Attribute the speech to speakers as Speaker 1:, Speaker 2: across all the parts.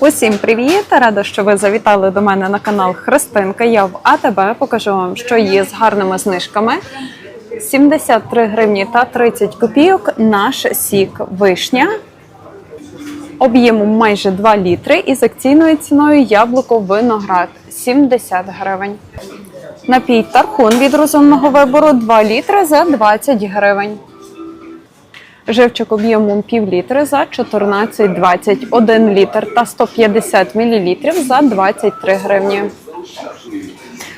Speaker 1: Усім привіт! Рада, що ви завітали до мене на канал Христинка. Я в АТБ покажу вам, що є з гарними знижками. 73 гривні та 30 копійок наш сік вишня. Об'ємом майже 2 літри і з акційною ціною яблуко виноград 70 гривень. Напій тархун від розумного вибору 2 літри за 20 гривень. Живчик об'ємом пів літри за 14,20, 1 літр та 150 мл за 23 гривні.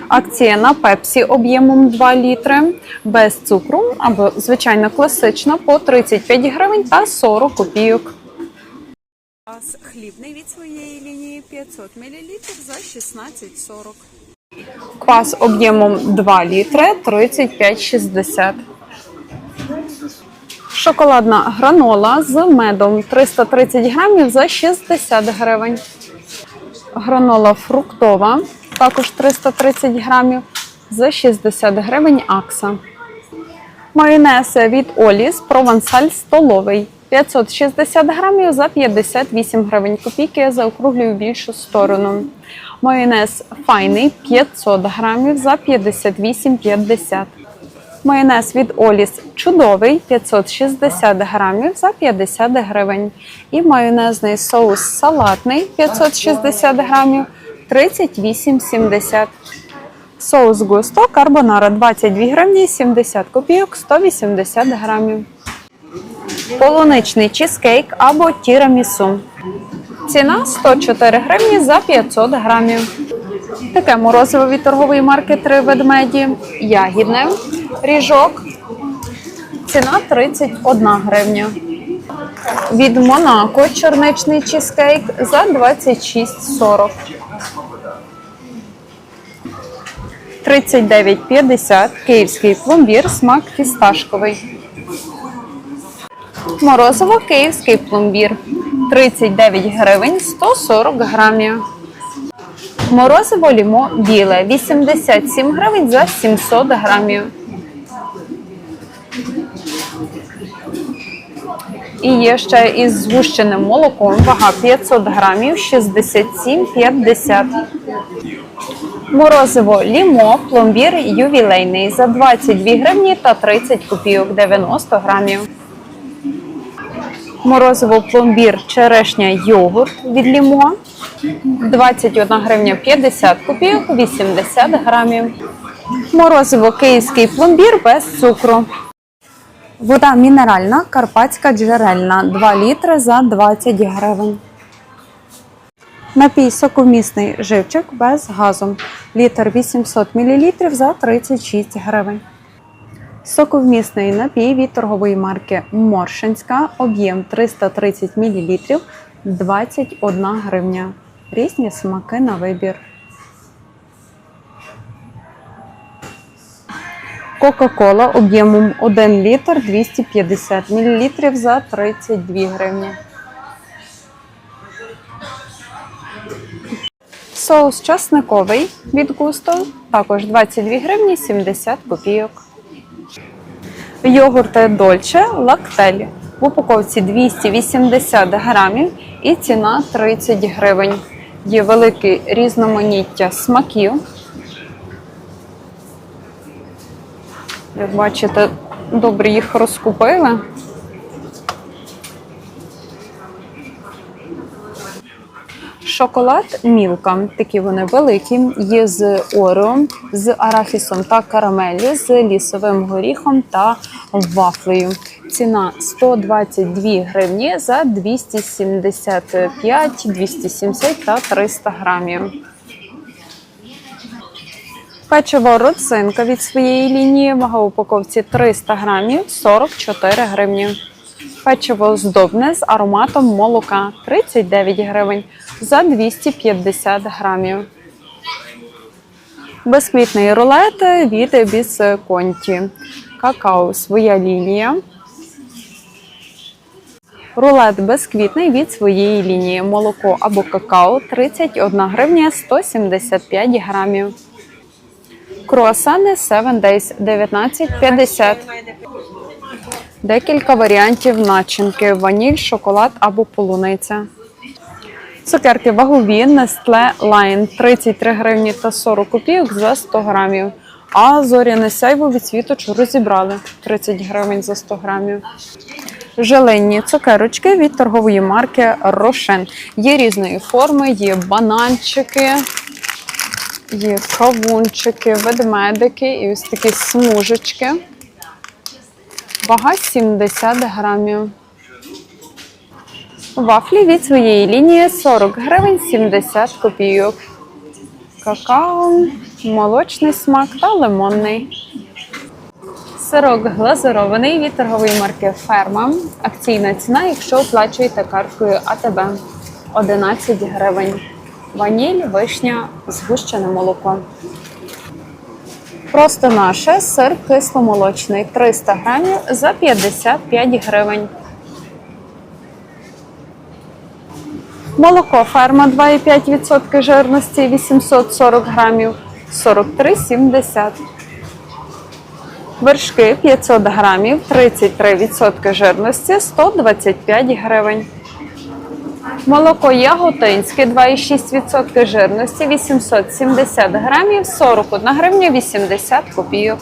Speaker 1: Акція на пепсі об'ємом 2 літри без цукру або звичайно класична по 35 гривень та 40 копійок. Хлібний від своєї лінії 500 мл за 16,40. Квас об'ємом 2 літри 35,60. Шоколадна гранола з медом 330 грамів за 60 гривень. Гранола фруктова також 330 грамів за 60 гривень акса. Майонез від Оліс провансаль столовий 560 грамів за 58 гривень. Копійки я заокруглюю в більшу сторону. Майонез файний 500 грамів за 58,50. Майонез від Оліс чудовий 560 грамів за 50 гривень. І майонезний соус салатний 560 грамів 38,70. Соус густо карбонара 22 гривні 70 копійок 180 грамів. Полуничний чизкейк або тірамісу. Ціна 104 гривні за 500 грамів. Таке морозиво від торгової марки Три ведмеді. Ягідне. Ріжок. Ціна 31 гривня. Від Монако чорничний чизкейк за 26,40. 39,50. Київський пломбір, смак фісташковий. Морозиво київський пломбір. 39 гривень 140 грамів. Морозиво лімо біле 87 гривень за 700 грамів. І є ще із згущеним молоком. Вага 500 грамів 67,50. Морозиво лімо, пломбір ювілейний за 22 гривні та 30 копійок 90 грамів. Морозиво пломбір черешня йогурт від лімо 21 гривня 50 копійок 80 грамів. Морозиво київський пломбір без цукру. Вода мінеральна, карпатська джерельна 2 літри за 20 гривень. Напій соковмісний живчик без газу. Літр 800 мл за 36 гривень. Соковмісний напій від торгової марки Моршинська. Об'єм 330 мл 21 гривня. Різні смаки на вибір. Кока-кола об'ємом 1 літр 250 мл за 32 гривні. Соус часниковий від густо також 22 гривні 70 копійок. Йогурти Дольче Лактель в упаковці 280 грамів і ціна 30 гривень. Є велике різноманіття смаків. Як бачите, добре їх розкупили. Шоколад Мілка. Такі вони великі. Є з орео, з арахісом та карамеллю, з лісовим горіхом та вафлею. Ціна 122 гривні за 275, 270 та 300 грамів. Печиво родзинка від своєї лінії, вага упаковці 300 грамів, 44 гривні. Печиво здобне з ароматом молока 39 гривень за 250 грамів. Безквітний рулет від бісконті. Какао своя лінія. Рулет безквітний від своєї лінії. Молоко або какао 31 гривня 175 грамів. Круасани 7 Days 19,50. Декілька варіантів начинки: ваніль, шоколад або полуниця. Цукерки вагові Nestle Line 33 гривні та 40 копійок за 100 грамів. А зоряне сяйво від світочу розібрали 30 гривень за 100 грамів. Желенні цукерочки від торгової марки Рошен. Є різної форми, є бананчики, є кавунчики, ведмедики і ось такі смужечки. Вага 70 грамів. Вафлі від своєї лінії 40 гривень 70 копійок. Какао, молочний смак та лимонний. Сирок глазурований від торгової марки Ферма. Акційна ціна, якщо оплачуєте карткою АТБ 11 гривень. Ваніль, вишня, згущене молоко. Просто наше сир кисломолочний 300 грамів за 55 гривень. Молоко ферма 2,5% жирності 840 грамів 43,70. Вершки 500 грамів 33% жирності 125 гривень. Молоко яготинське 2,6% жирності 870 грамів 41 гривня 80 копійок.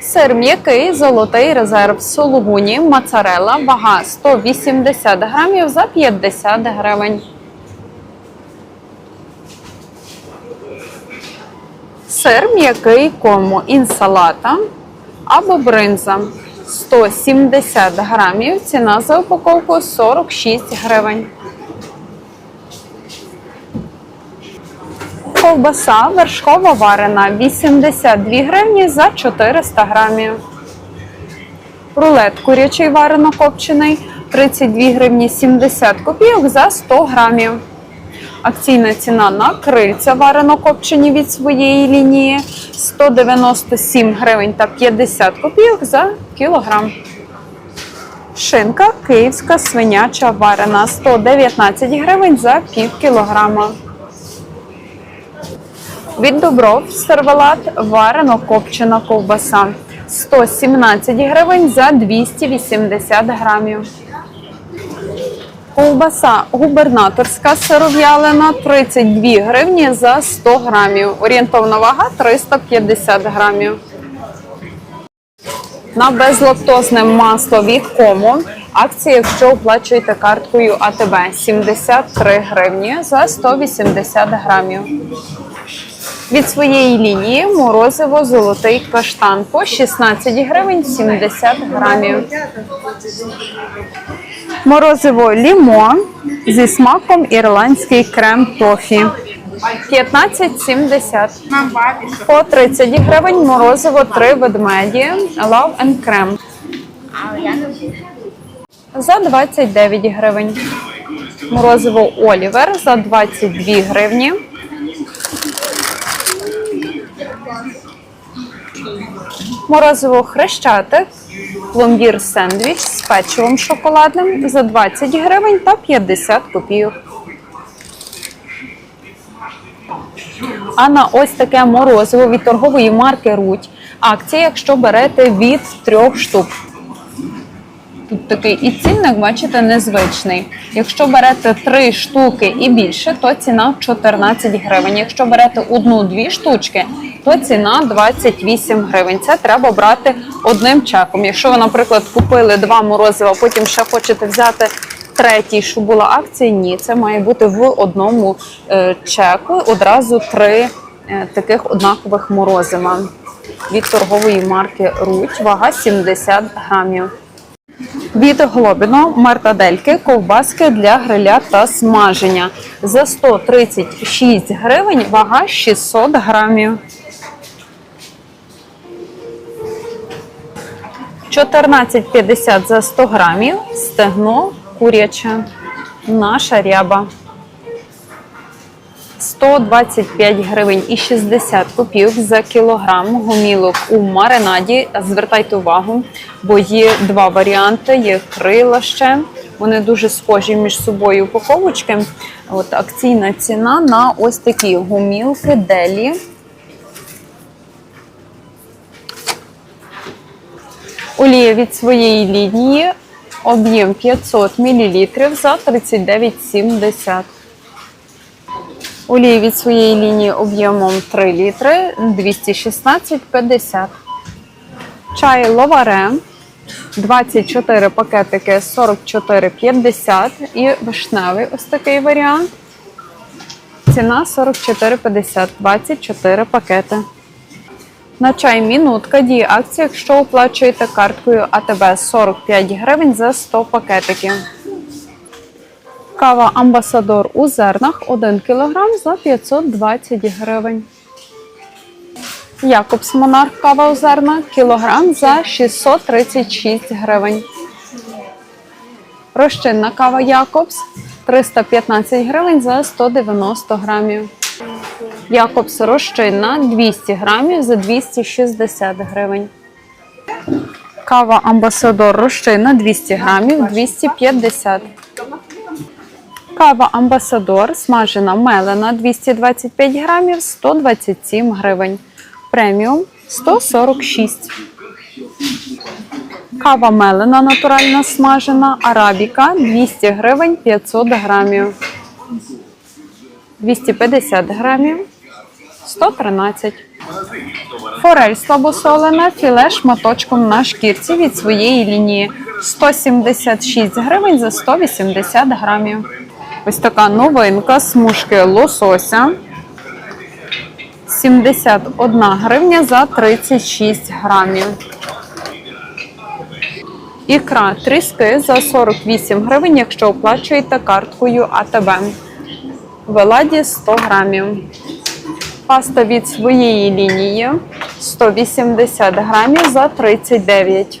Speaker 1: Сир м'який, золотий резерв сулугуні, моцарелла, вага 180 грамів за 50 гривень. Сир м'який кому інсалата або бринза 170 грамів. Ціна за упаковку 46 гривень. Ковбаса вершкова варена 82 гривні за 400 грамів. Рулет курячий варено копчений 32 гривні 70 копійок за 100 грамів. Акційна ціна на крильця варено копчені від своєї лінії 197 гривень та 50 копійок за кілограм. Шинка київська свиняча варена 119 гривень за пів кілограма. Від Добров сервелат варено копчена ковбаса 117 гривень за 280 грамів. Ковбаса губернаторська сиров'ялина 32 гривні за 100 грамів. Орієнтовна вага 350 грамів. На безлактозне масло від кому. Акція, якщо оплачуєте карткою АТБ 73 гривні за 180 грамів. Від своєї лінії морозиво золотий каштан по 16 гривень 70 грамів. Морозиво лімо зі смаком ірландський крем тофі. 15,70. По 30 гривень морозиво 3 ведмеді Love and Creme. За 29 гривень. Морозиво Олівер за 22 гривні. Морозиво хрещатик, пломбір сендвіч з печивом шоколадним за 20 гривень та 50 копійок. А на ось таке морозиво від торгової марки Руть. Акція, якщо берете від трьох штук. Тут такий і цінник, бачите, незвичний. Якщо берете три штуки і більше, то ціна 14 гривень. Якщо берете одну-дві штучки, то ціна 28 гривень. Це треба брати одним чеком. Якщо ви, наприклад, купили два морозива, потім ще хочете взяти третій, що була акція, ні, це має бути в одному е, чеку одразу три е, таких однакових морозива від торгової марки Руть. Вага 70 грамів. Від Глобіно мартадельки, ковбаски для гриля та смаження. За 136 гривень вага 600 грамів. 14,50 за 100 грамів. Стегно куряче. Наша ряба. 125 гривень і 60 копійок за кілограм гомілок у маринаді. Звертайте увагу, бо є два варіанти: є крила ще. Вони дуже схожі між собою упаковочки. От акційна ціна на ось такі гомілки делі. Олія від своєї лінії Об'єм 500 мл за 39,70. Олії від своєї лінії об'ємом 3 літри 216,50. Чай ловаре 24 пакетики 44,50 і вишневий ось такий варіант. Ціна 44,50, 24 пакети. На чай мінутка діє акція, якщо оплачуєте карткою АТБ 45 гривень за 100 пакетиків. Кава Амбасадор у зернах 1 кг за 520 гривень. Якобс Монарх кава у зернах кілограм за 636 гривень. Розчинна кава Якобс 315 гривень за 190 грамів. Якобс розчинна 200 грамів за 260 гривень. Кава Амбасадор розчинна 200 грамів 250. Кава Амбасадор смажена мелена 225 грамів 127 гривень. Преміум 146. Кава мелена натуральна смажена арабіка 200 гривень 500 грамів. 250 грамів 113. Форель слабосолена, філе шматочком на шкірці від своєї лінії 176 гривень за 180 грамів. Ось така новинка смужки лосося. 71 гривня за 36 грамів. Ікра тріски за 48 гривень, якщо оплачуєте карткою АТБ. В Еладі 100 грамів. Паста від своєї лінії 180 грамів за 39.